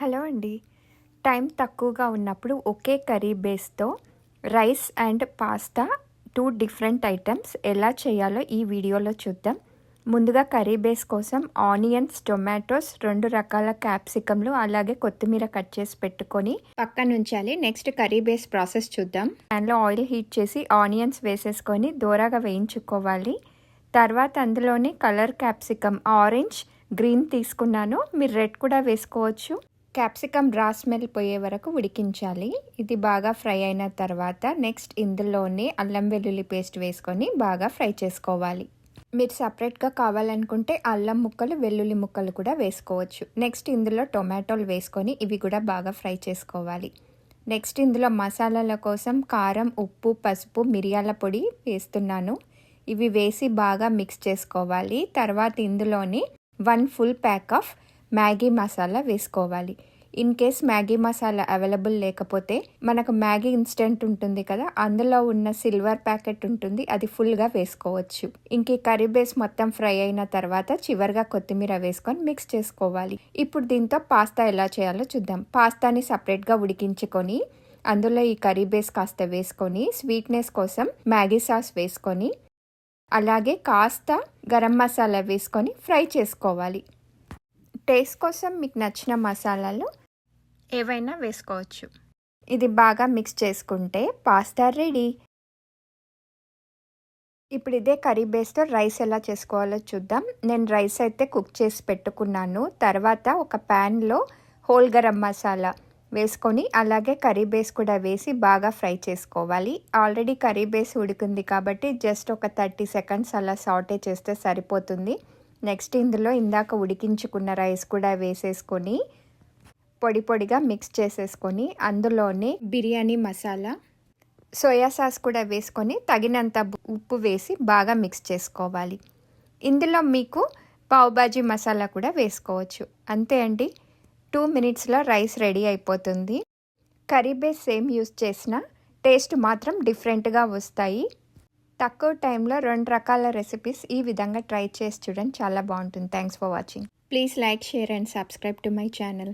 Hello అండి. Time తక్కువగా ఉన్నప్పుడు ఒకే curry బేస్తో rice and pasta two different items ఎలా చేయాలో ఈ వీడియోలో చూద్దాం. ముందుగా కర్రీ బేస్ కోసం ఆనియన్స్ టొమాటోస్ రెండు రకాల క్యాప్సికమ్లు అలాగే కొత్తిమీర కట్ చేసి పెట్టుకొని పక్కన ఉంచాలి నెక్స్ట్ కర్రీ బేస్ ప్రాసెస్ చూద్దాం. దానిలో ఆయిల్ హీట్ చేసి ఆనియన్స్ వేసేసుకొని దూరగా వేయించుకోవాలి. తర్వాత అందులోనే కలర్ క్యాప్సికమ్ ఆరెంజ్ గ్రీన్ తీసుకున్నాను. మీరు రెడ్ కూడా వేసుకోవచ్చు. క్యాప్సికమ్ రా స్మెల్ పోయే వరకు ఉడికించాలి. ఇది బాగా ఫ్రై అయిన తర్వాత నెక్స్ట్ ఇందులోనే అల్లం వెల్లుల్లి పేస్ట్ వేసుకొని బాగా ఫ్రై చేసుకోవాలి. మీరు సపరేట్గా కావాలనుకుంటే అల్లం ముక్కలు వెల్లుల్లి ముక్కలు కూడా వేసుకోవచ్చు. నెక్స్ట్ ఇందులో టొమాటోలు వేసుకొని ఇవి కూడా బాగా ఫ్రై చేసుకోవాలి. నెక్స్ట్ ఇందులో మసాలాల కోసం కారం ఉప్పు పసుపు మిరియాల పొడి వేస్తున్నాను. ఇవి వేసి బాగా మిక్స్ చేసుకోవాలి. తర్వాత ఇందులోని one full pack of Maggi masala వేసుకోవాలి. In case Maggi masala available లేకపోతే మనకు మ్యాగీ ఇన్స్టెంట్ ఉంటుంది కదా అందులో ఉన్న సిల్వర్ ప్యాకెట్ ఉంటుంది అది ఫుల్గా వేసుకోవచ్చు. ఇంక కర్రీ బేస్ మొత్తం ఫ్రై అయిన తర్వాత చివరిగా కొత్తిమీర వేసుకొని మిక్స్ చేసుకోవాలి. ఇప్పుడు దీంతో పాస్తా ఎలా చేయాలో చూద్దాం. పాస్తాని సపరేట్గా ఉడికించుకొని అందులో ఈ కర్రీ బేస్ కాస్త వేసుకొని స్వీట్నెస్ కోసం మ్యాగీ సాస్ వేసుకొని అలాగే కాస్త గరం మసాలా వేసుకొని ఫ్రై చేసుకోవాలి. టేస్ట్ కోసం మీకు నచ్చిన మసాలాలు ఏవైనా వేసుకోవచ్చు. ఇది బాగా మిక్స్ చేసుకుంటే పాస్తా రెడీ. ఇప్పుడు ఇదే కర్రీ బేస్తో రైస్ ఎలా చేసుకోవాలో చూద్దాం. నేను రైస్ అయితే కుక్ చేసి పెట్టుకున్నాను. తర్వాత ఒక ప్యాన్లో హోల్ గరం మసాలా వేసుకొని అలాగే కర్రీ బేస్ కూడా వేసి బాగా ఫ్రై చేసుకోవాలి. ఆల్రెడీ కర్రీ బేస్ ఉడికింది కాబట్టి జస్ట్ ఒక థర్టీ సెకండ్స్ అలా సాటే చేస్తే సరిపోతుంది. నెక్స్ట్ ఇందులో ఇందాక ఉడికించుకున్న రైస్ కూడా వేసేసుకొని పొడి పొడిగా మిక్స్ చేసేసుకొని అందులోనే బిర్యానీ మసాలా సోయా సాస్ కూడా వేసుకొని తగినంత ఉప్పు వేసి బాగా మిక్స్ చేసుకోవాలి. ఇందులో మీకు పావుబాజీ మసాలా కూడా వేసుకోవచ్చు. అంతే అండి. టూ మినిట్స్లో రైస్ రెడీ అయిపోతుంది. కర్రీ బేస్ సేమ్ యూస్ చేసిన టేస్ట్ మాత్రం డిఫరెంట్గా వస్తాయి. తక్కువ టైంలో రెండు రకాల రెసిపీస్ ఈ విధంగా ట్రై చేసి చూడండి. చాలా బాగుంటుంది. Thanks for watching please like share and subscribe to my channel